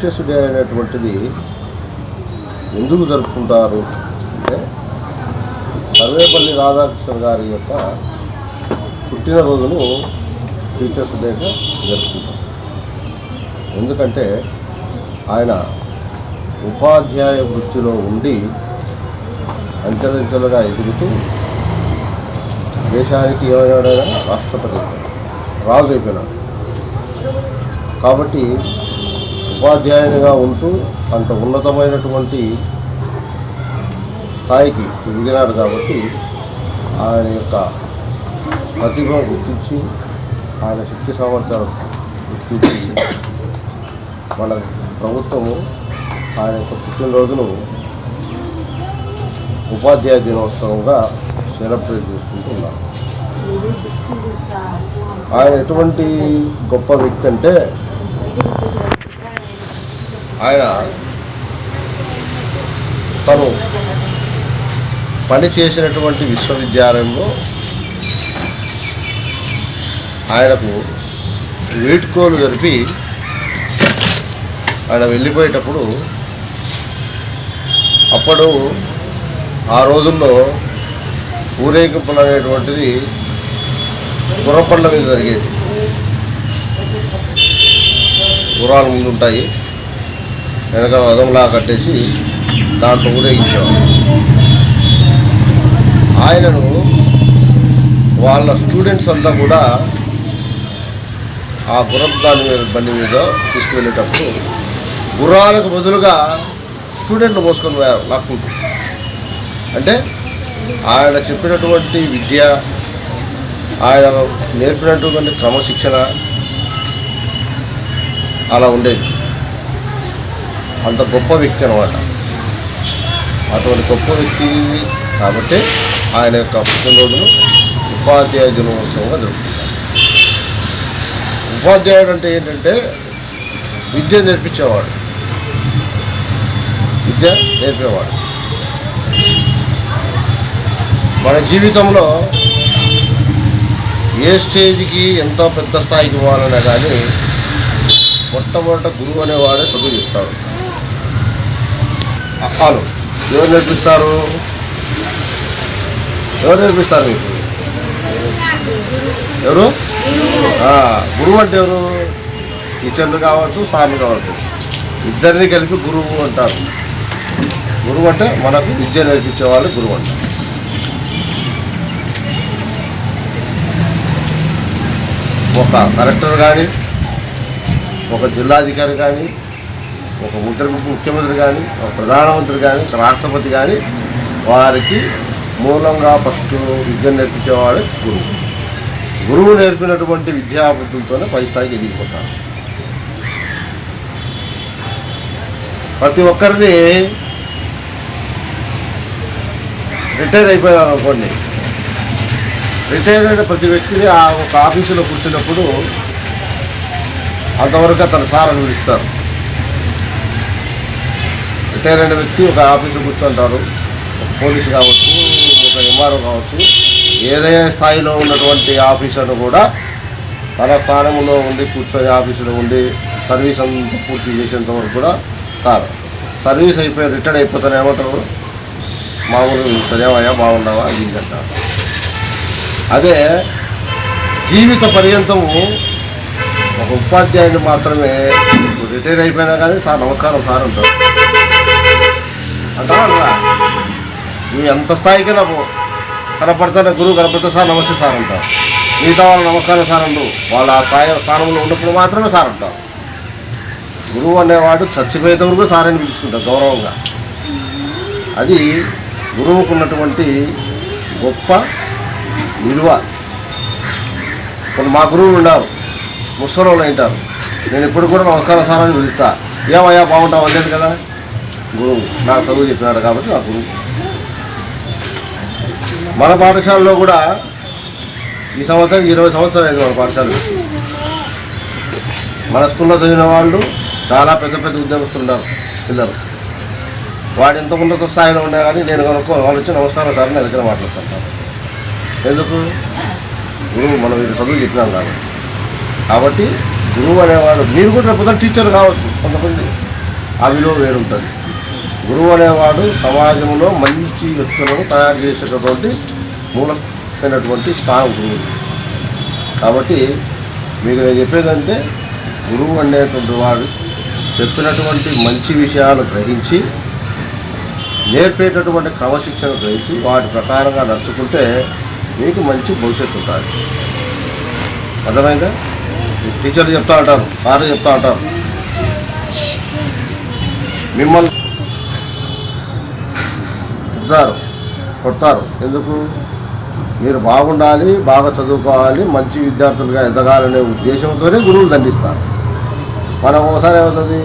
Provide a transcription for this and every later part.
Teachers day అనేటువంటిది ఎందుకు జరుపుకుంటారు అంటే సర్వేపల్లి రాధాకృష్ణ గారి యొక్క పుట్టినరోజును టీచర్స్ డేగా జరుపుకుంటారు. ఎందుకంటే ఆయన ఉపాధ్యాయ వృత్తిలో ఉండి అంచెలంచెలుగా ఎదుగుతూ దేశానికి ఏమైనా రాష్ట్రపతి రాజు అయిపోయినాడు. కాబట్టి ఉపాధ్యాయునిగా ఉంటూ అంత ఉన్నతమైనటువంటి స్థాయికి ఎదిగినాడు కాబట్టి ఆయన యొక్క ప్రతిభ గుర్తించి ఆయన శక్తి సామర్థ్యాలు గుర్తించి మన ప్రభుత్వము ఆయన యొక్క పుట్టినరోజును ఉపాధ్యాయ దినోత్సవంగా సెలబ్రేట్ చేసుకుంటూ ఉన్నారు ఆయన ఎటువంటి గొప్ప వ్యక్తి అంటే ఆయన తను పని చేసినటువంటి విశ్వవిద్యాలయంలో ఆయనకు వీడ్కోలు జరిపి ఆయన వెళ్ళిపోయేటప్పుడు అప్పుడు ఆ రోజుల్లో ఊరేగింపులు అనేటువంటిది గుర్రపండ్ల మీద జరిగేది. గుర్రాలు ముందు ఉంటాయి. వెనక రథంలా కట్టేసి దాంట్లో ఊరేగించేవాడు ఆయనను వాళ్ళ స్టూడెంట్స్ అంతా కూడా ఆ గుర్రపు దాని మీద బండి మీద తీసుకువెళ్ళేటప్పుడు గుర్రాలకు బదులుగా స్టూడెంట్లు మోసుకొని పోయారు లాక్కుంటూ అంటే ఆయన చెప్పినటువంటి విద్య ఆయన నేర్పినటువంటి క్రమశిక్షణ అలా ఉండేది. అంత గొప్ప వ్యక్తి అనమాట. అటువంటి గొప్ప వ్యక్తి కాబట్టి ఆయన యొక్క పుట్టినరోజును ఉపాధ్యాయ దినోత్సవంగా జరుపుకుంటారు. ఉపాధ్యాయుడు అంటే ఏంటంటే విద్య నేర్పించేవాడు. విద్య నేర్పేవాడు. మన జీవితంలో ఏ స్టేజ్కి ఎంత పెద్ద స్థాయికి పోవాలన్నా కానీ మొట్టమొదట గురువు అనేవాడే చదువు చెప్తాడు అప్పాలు ఎవరు నేర్పిస్తారు? ఎవరు నేర్పిస్తారు మీకు? ఎవరు? గురువు అంటే ఎవరు? టీచర్లు కావచ్చు సార్లు కావచ్చు. ఇద్దరిని కలిపి గురువు అంటారు. గురువు అంటే మనకు విద్య నేర్పించే వాళ్ళు గురువు అంటారు. ఒక కలెక్టర్ కానీ ఒక జిల్లాధికారి కానీ ఒక ముఖ్య ముఖ్యమంత్రి కానీ ఒక ప్రధానమంత్రి కానీ ఒక రాష్ట్రపతి కానీ వారికి మూలంగా ఫస్ట్ విద్య నేర్పించేవాడు గురువు. గురువు నేర్పినటువంటి విద్యాబుద్ధులతోనే పై స్థాయికి ఎదిగిపోతారు. ప్రతి ఒక్కరిని రిటైర్ అయిపోయారు అనుకోండి రిటైర్ అయిన ప్రతి వ్యక్తిని ఆ ఒక ఆఫీసులో కూర్చున్నప్పుడు అంతవరకు అతను సార్ అని పిలుస్తారు. రిటైర్ అయిన వ్యక్తి ఒక ఆఫీసులో కూర్చుంటారు. ఒక పోలీసు కావచ్చు ఒక ఎంఆర్ఓ కావచ్చు ఏదైనా స్థాయిలో ఉన్నటువంటి ఆఫీసర్ను కూడా తన స్థానంలో ఉండి కూర్చొని ఆఫీసులో ఉండి సర్వీస్ అంతా పూర్తి చేసేంత వరకు కూడా సార్ సర్వీస్ అయిపోయి రిటైర్ అయిపోతాను ఏమంటారు? మామూలు సరేవయ్యా బాగున్నావా? అది ఇది అంటారు అదే జీవిత పర్యంతము ఒక ఉపాధ్యాయుడు మాత్రమే రిటైర్ అయిపోయినా కానీ సార్ నమస్కారం సార్ అంటారు. అంటావా నువ్వు ఎంత స్థాయికి నాకు కనపడతానే గురువు కనపడితే సార్ నమస్తే సార్ అంటావు. మిగతా వాళ్ళు నమస్కారం సార్ అంటూ వాళ్ళు ఆ స్థాయి స్థానంలో ఉన్నప్పుడు మాత్రమే సార్ అంటావు. గురువు అనేవాడు చచ్చిపోయేంత వరకు సార్ అని పిలుచుకుంటారు గౌరవంగా. అది గురువుకు ఉన్నటువంటి గొప్ప విలువ. కొన్ని మా గురువులు ఉన్నారు. ముసలోళ్ళు ఉంటారు. నేను ఇప్పుడు కూడా నమస్కారం సార్ అని పిలుస్తా. ఏమయ్యా బాగుంటావు? అనలేదు కదా. గురువు. నాకు చదువు చెప్పినాడు కాబట్టి నా గురువు. మన పాఠశాలలో కూడా ఈ సంవత్సరం ఇరవై సంవత్సరాలు అయింది మన పాఠశాల. మన స్కూల్లో చదివిన వాళ్ళు చాలా పెద్ద పెద్ద ఉద్యోగస్తులు ఉన్నారు పిల్లలు. వాడు ఎంత ఉన్నత స్థాయిలో ఉన్నా కానీ నేను కనుక్కో వాళ్ళు వచ్చి నమస్కారం సార్ నా దగ్గర మాట్లాడుతుంటాను ఎందుకు? గురువు మనం ఇది చదువు చెప్పినాం కాబట్టి. కాబట్టి గురువు అనేవాడు మీరు కూడా రేపు టీచర్ కావచ్చు కొంతమంది. ఆ విలువ వేరుంటుంది. గురువు అనేవాడు సమాజంలో మంచి వ్యక్తులను తయారు చేసేటటువంటి మూలమైనటువంటి స్థానం గురువు. కాబట్టి మీకు నేను చెప్పేదంటే గురువు అనేటువంటి వాడు చెప్పినటువంటి మంచి విషయాలు గ్రహించి నేర్పేటటువంటి క్రమశిక్షణ గ్రహించి వాటి ప్రకారంగా నడుచుకుంటే మీకు మంచి భవిష్యత్తు ఉంటుంది. అర్థమైందా? టీచర్లు చెప్తా ఉంటారు సార్లు చెప్తా ఉంటారు. మిమ్మల్ని కొడతారు. కొడతారు. ఎందుకు? మీరు బాగుండాలి బాగా చదువుకోవాలి మంచి విద్యార్థులుగా ఎదగాలనే ఉద్దేశంతోనే గురువులు దండిస్తారు. మనం ఒకసారి ఏమవుతుంది?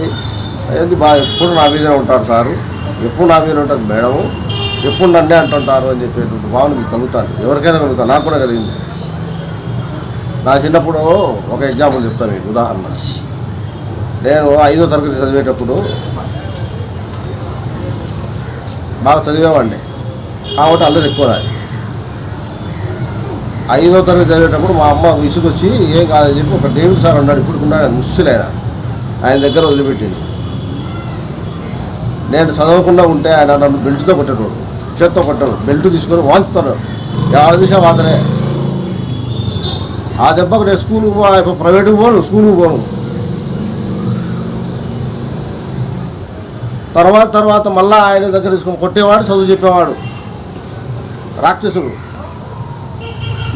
ఏంది బాగా ఎప్పుడు నా మీదనే ఉంటారు సారు? ఎప్పుడు నా మీద ఉంటుంది మేడము? ఎప్పుడు నన్నే అంటుంటారు అని చెప్పేటువంటి భావన మీకు కలుగుతాను ఎవరికైనా కలుగుతాను నాకు కూడా కలిగింది. నా చిన్నప్పుడు ఒక ఎగ్జాంపుల్ చెప్తాను మీకు ఉదాహరణ నేను ఐదో తరగతి చదివేటప్పుడు బాగా చదివేవాడిని. కాబట్టి అల్లరి ఎక్కువ రాదు ఐదో తరగతి చదివేటప్పుడు మా అమ్మ విసుగొచ్చి ఏం కాదని చెప్పి ఒక డేవిడ్ సార్ ఉన్నాడు ఇప్పుడు ఉన్నాడు ముస్సులైన ఆయన. దగ్గర వదిలిపెట్టింది. నేను చదవకుండా ఉంటే ఆయన నన్ను బెల్ట్తో కొట్టేటోడు చేత్తో కొట్టాడు బెల్ట్ తీసుకొని వాంచుతాడు ఎవరి దిశ వాతనే ఆ దెబ్బకు నేను స్కూల్కి పో ప్రైవేట్కి పోను స్కూల్కి పోను. తర్వాత తర్వాత మళ్ళా ఆయన దగ్గర తీసుకొని కొట్టేవాడు చదువు చెప్పేవాడు. రాక్షసుడు.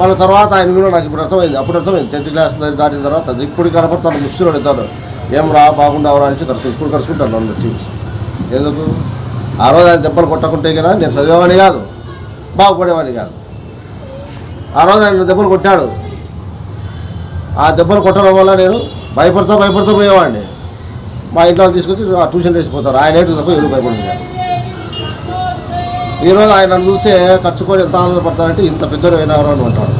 మళ్ళీ తర్వాత ఆయన కూడా నాకు ఇప్పుడు అర్థమైంది అప్పుడు అర్థమైంది. టెన్త్ క్లాస్ దాటిన తర్వాత అది ఇప్పుడు కనపడతాను ముస్సులు అడుగుతాడు ఏం రా బాగుండవరా అని కలుసు ఇప్పుడు కలుసుకుంటాను నన్ను టీమ్స్ ఎందుకు? ఆ రోజు ఆయన దెబ్బలు కొట్టకుంటే కదా నేను చదివేవాడిని కాదు బాగుపడేవాడిని కాదు. ఆ రోజు ఆయన దెబ్బలు కొట్టాడు. ఆ దెబ్బలు కొట్టడం వల్ల నేను భయపడుతూ భయపడుతూ పోయేవాడిని. మా ఇంట్లో వాళ్ళు తీసుకొచ్చి ఆ ట్యూషన్ వేసిపోతారు ఆయన ఏంటి తప్ప ఎవరు భయపడుతుంది ఈరోజు ఆయన నన్ను చూస్తే ఖర్చుకొని ఎంత ఆనందపడతారంటే ఇంత పెద్దలు అయినారు అని అంటాడు.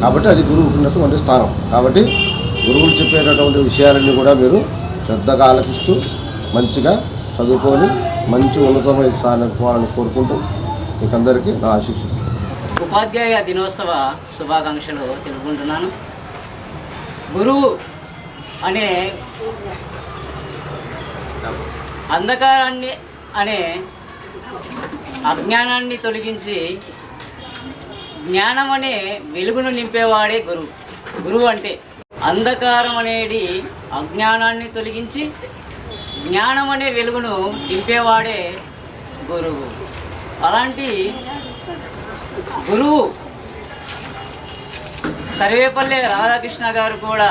కాబట్టి అది గురువు ఉన్నటువంటి స్థానం. కాబట్టి గురువులు చెప్పేటటువంటి విషయాలన్నీ కూడా మీరు శ్రద్ధగా ఆలపిస్తూ మంచిగా చదువుకొని మంచి ఉన్నతమైన స్థానం పోవాలని కోరుకుంటూ మీకందరికీ నా ఆశీస్సు ఉపాధ్యాయ దినోత్సవ శుభాకాంక్షలు తెలుపుకుంటున్నాను. గురువు అనే అంధకారాన్ని అనే అజ్ఞానాన్ని తొలగించి జ్ఞానం అనే వెలుగును నింపేవాడే గురువు గురువు అంటే అంధకారం అనేది అజ్ఞానాన్ని తొలగించి జ్ఞానం అనే వెలుగును నింపేవాడే గురువు. అలాంటి గురువు సర్వేపల్లి రాధాకృష్ణ గారు కూడా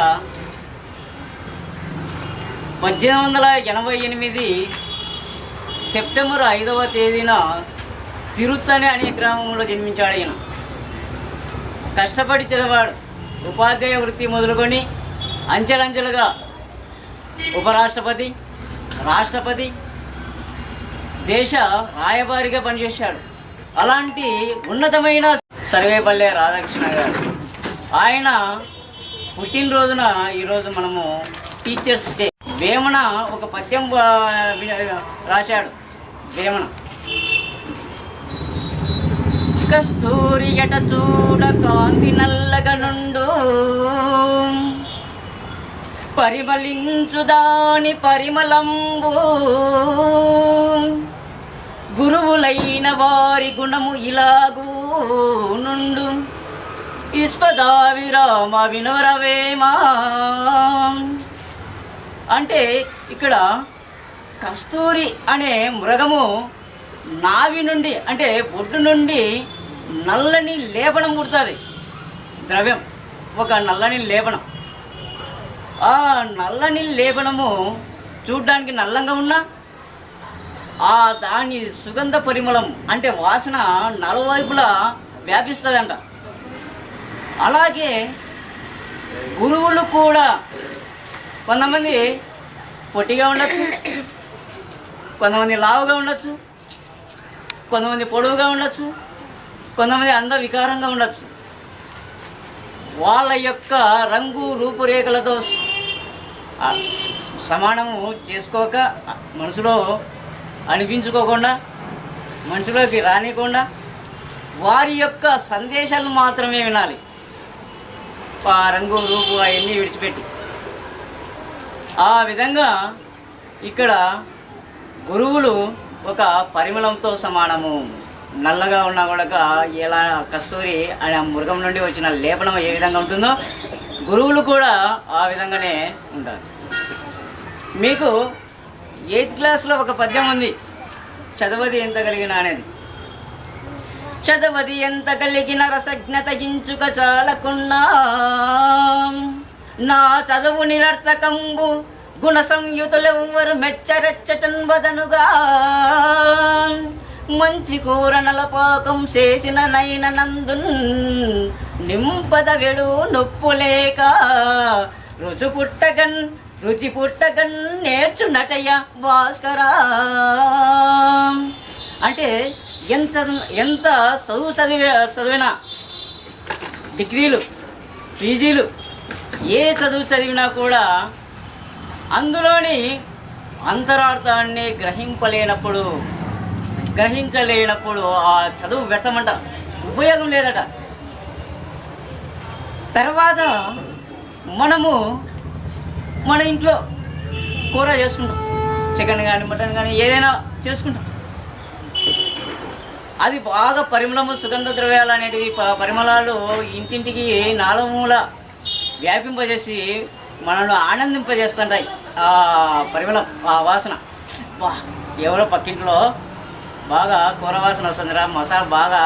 పద్దెనిమిది వందల ఎనభై ఎనిమిది సెప్టెంబర్ ఐదవ తేదీన తిరుత్తని అనే గ్రామంలో జన్మించాడు ఆయన కష్టపడి చదివాడు. ఉపాధ్యాయ వృత్తి మొదలుకొని అంచెలంచెలుగా ఉపరాష్ట్రపతి రాష్ట్రపతి దేశ రాయబారిగా పనిచేశాడు. అలాంటి ఉన్నతమైన సర్వేపల్లె రాధాకృష్ణ గారు. ఆయన పుట్టినరోజున ఈరోజు మనము టీచర్స్ డే వేమన ఒక పద్యం రాశాడు. వేమన. కస్తూరి ఎట చూడ కాంతి నల్లగ నుండు. పరిమళించు పరిమళంబు. గురువులైన వారి గుణము ఇలాగూ నుండు. ఇస్పదా విరామ వినవరవేమా అంటే ఇక్కడ కస్తూరి అనే మృగము నావి నుండి అంటే ఒడ్డు నుండి నల్లని లేపనం పుడుతుంది. ద్రవ్యం ఒక నల్లని లేపనం. ఆ నల్లని లేపనము చూడ్డానికి నల్లంగా ఉన్నా ఆ దాని సుగంధ పరిమళం అంటే వాసన నలువైపులా వ్యాపిస్తుందంట. అలాగే గురువులు కూడా కొంతమంది పొట్టిగా ఉండొచ్చు కొంతమంది లావుగా ఉండొచ్చు కొంతమంది పొడవుగా ఉండొచ్చు కొంతమంది అంద వికారంగా ఉండొచ్చు. వాళ్ళ యొక్క రంగు రూపురేఖలతో సమానము చేసుకోక మనసులో అనిపించుకోకుండా మనసులోకి రానియకుండా వారి యొక్క సందేశాలను మాత్రమే వినాలి. ఆ రంగు రూపు అవన్నీ విడిచిపెట్టి. ఆ విధంగా ఇక్కడ గురువులు ఒక పరిమళంతో సమానము. నల్లగా ఉన్నా కూడా ఎలా కస్తూరి అనే మృగం నుండి వచ్చిన లేపనం ఏ విధంగా ఉంటుందో గురువులు కూడా ఆ విధంగానే ఉంటారు మీకు ఎయిత్ క్లాస్లో ఒక పద్యం ఉంది. చదవది ఎంత కలిగిన అనేది. చదవది ఎంత కలిగిన రసజ్ఞత గించుక చాలకున్నా. నా చదువు నిరర్థకంబు గుణ సంయుతులెవ్వరు మెచ్చరెచ్చటన్ వదనుగా మంచి కూర నలపాకం చేసిన నైన నందున్ నింపద వెడు నొప్పు లేక రుచు పుట్టగన్ రుచి పుట్టగన్ నేర్చునటయ్య భాస్కరా. అంటే ఎంత ఎంత చదువు చదివి చదివిన డిగ్రీలు పీజీలు ఏ చదువు చదివినా కూడా అందులోని అంతరార్థాన్ని గ్రహింపలేనప్పుడు గ్రహించలేనప్పుడు ఆ చదువు వ్యర్థమంట ఉపయోగం లేదట. తర్వాత మనము మన ఇంట్లో కూర చేసుకుంటాం. చికెన్ కానీ మటన్ కానీ ఏదైనా చేసుకుంటాం. అది బాగా పరిమళము సుగంధ ద్రవ్యాలు అనేటివి ప- పరిమళాలు ఇంటింటికి నాలుమూల వ్యాపింపజేసి మనల్ని ఆనందింపజేస్తుంటాయి. ఆ పరిమళం ఆ వాసన. బా ఎవరో పక్కింట్లో బాగా కూర వాసన వస్తుందిరా మసాలా బాగా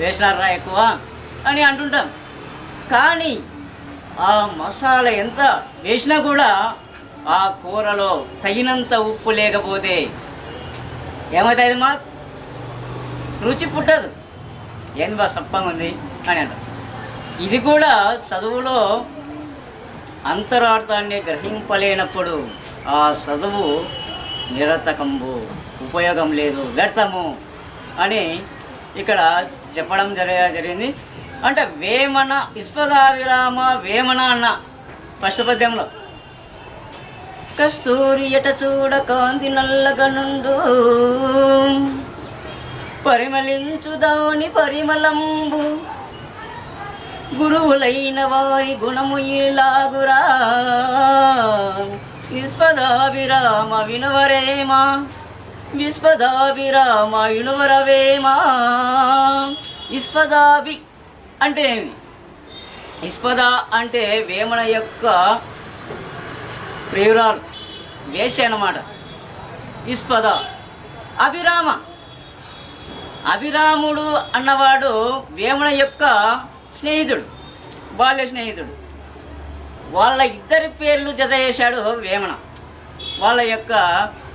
వేసినారా ఎక్కువ అని అంటుంటాం. కానీ ఆ మసాలా ఎంత వేసినా కూడా ఆ కూరలో తగినంత ఉప్పు లేకపోతే ఏమవుతుంది మా రుచి పుట్టదు. ఏంది బా సప్పంగా ఉంది అని అంటారు ఇది కూడా చదువులో అంతరార్థాన్ని గ్రహింపలేనప్పుడు ఆ చదువు నిరతకంబు ఉపయోగం లేదు వ్యర్థము అని ఇక్కడ చెప్పడం జరి జరిగింది. అంటే వేమన ఇస్పదా విరామ వేమన అన్న ఫస్ట్ పద్యంలో కస్తూరి ఎట చూడ కాంతి నల్లగనుండు పరిమళించుదాని పరిమళంబు. గురువులైన వారి గుణము ఇలాగురా. విశ్వదాభిరామ వినువరేమా. విశ్వదాభిరామ వినువరవేమా. ఇస్పదాభి అంటే ఏమి? ఇస్పద అంటే వేమన యొక్క ప్రియురాలు వేష అనమాట ఇస్పద అభిరామ. అభిరాముడు అన్నవాడు వేమన యొక్క స్నేహితుడు బాల్య స్నేహితుడు. వాళ్ళ ఇద్దరి పేర్లు జత చేశాడు వేమన. వాళ్ళ యొక్క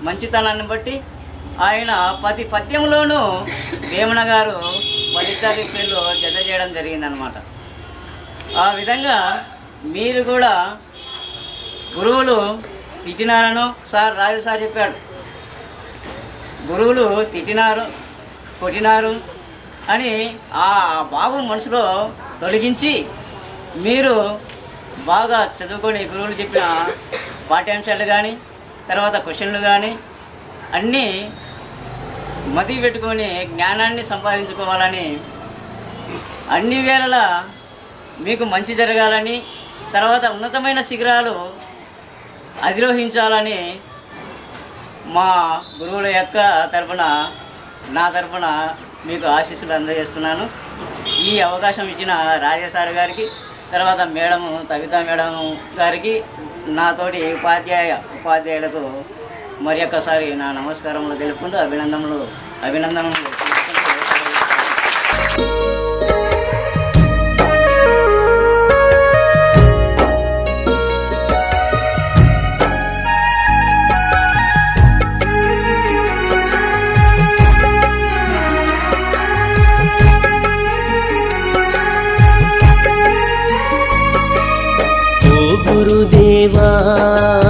మంచితనాన్ని బట్టి ఆయన ప్రతి పద్యంలోనూ వేమన గారు వాళ్ళిద్దరి పేర్లు జత చేయడం జరిగిందనమాట ఆ విధంగా మీరు కూడా గురువులు తిట్టినారను సార్ రాజు సార్ చెప్పాడు. గురువులు తిట్టినారు కొట్టినారు అని ఆ బాబు మనసులో తొలగించి మీరు బాగా చదువుకొని గురువులు చెప్పిన పాఠ్యాంశాలు కానీ తర్వాత క్వశ్చన్లు కానీ అన్నీ మతి పెట్టుకొని జ్ఞానాన్ని సంపాదించుకోవాలని అన్ని వేళలా మీకు మంచి జరగాలని తర్వాత ఉన్నతమైన శిఖరాలు అధిరోహించాలని మా గురువుల యొక్క తరపున నా తరపున మీకు ఆశీస్సులు అందజేస్తున్నాను. ఈ అవకాశం ఇచ్చిన రాజేశారు గారికి తర్వాత మేడం తవిత మేడం గారికి నాతోటి ఉపాధ్యాయ ఉపాధ్యాయులకు మరి ఒక్కసారి నా నమస్కారములు తెలుపుకుంటూ అభినందనలు అభినందనలు గురుదేవా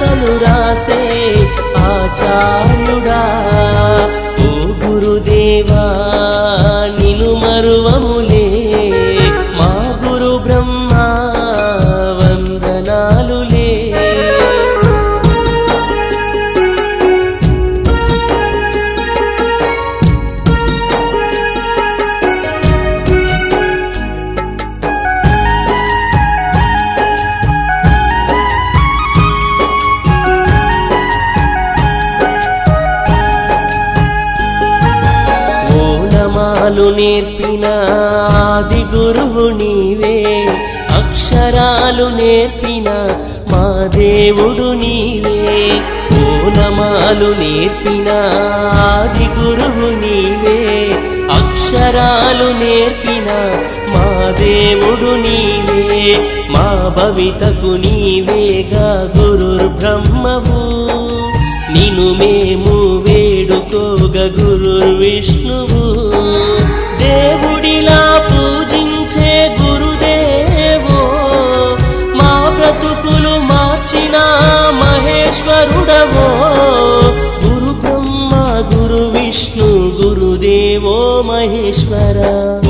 రాతలు రాసే ఆచార్యుడా. ఓనమాలు నేర్పిన ఆది గురువు నీవే. అక్షరాలు నేర్పిన మా దేవుడు నీవే. పూనమాలు నేర్పిన ఆది గురువు నీవే. అక్షరాలు నేర్పిన మా దేవుడు నీవే. మా భవితకు నీవేగా గురుర్ బ్రహ్మవు నిను మేము వేడుకోగ గురుర్ విష్ణువు Sarveeshwara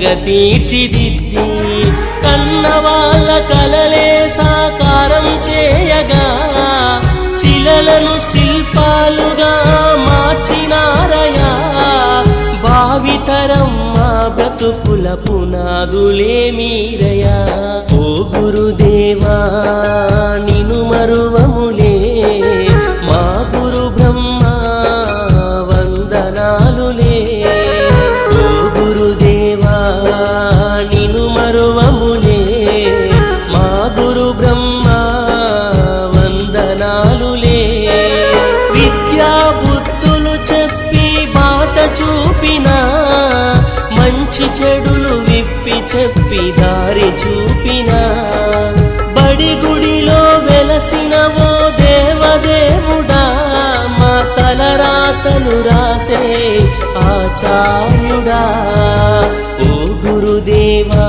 అందంగా తీర్చిదిద్ది కన్న వాళ్ళ కలలే సాకారం చేయగా శిలలను శిల్పాలుగా మార్చినారయా భావితరం మా బ్రతుకుల పునాదులే మీరయా ఓ గురుదేవా నిను మరువములే మంచి చెడులు విప్పి చెప్పి దారి చూపిన. బడి గుడిలో వెలసినవో దేవదేవుడా మా తలరాతలు రాసే ఆచార్యుడా. ఓ గురుదేవా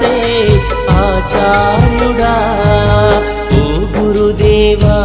చేసే ఆచార్యుడా ఓ గురుదేవా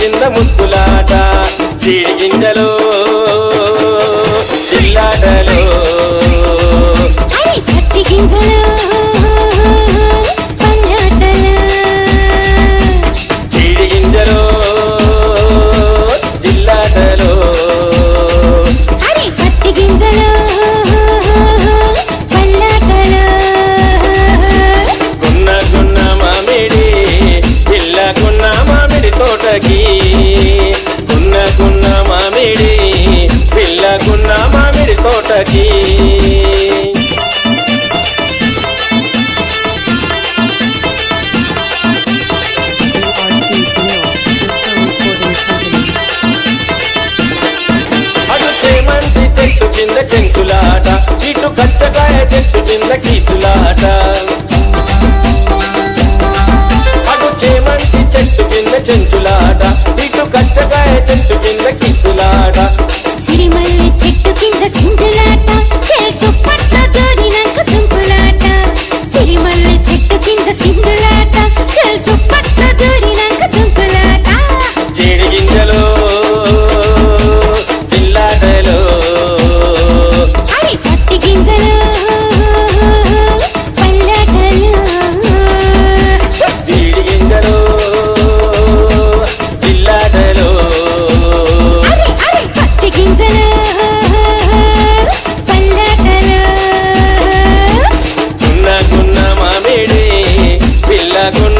చిన్న చెట్టు కింద ముద్దులాట చీడి గింజలో చిల్లాటలో గింజలు. చెట్టు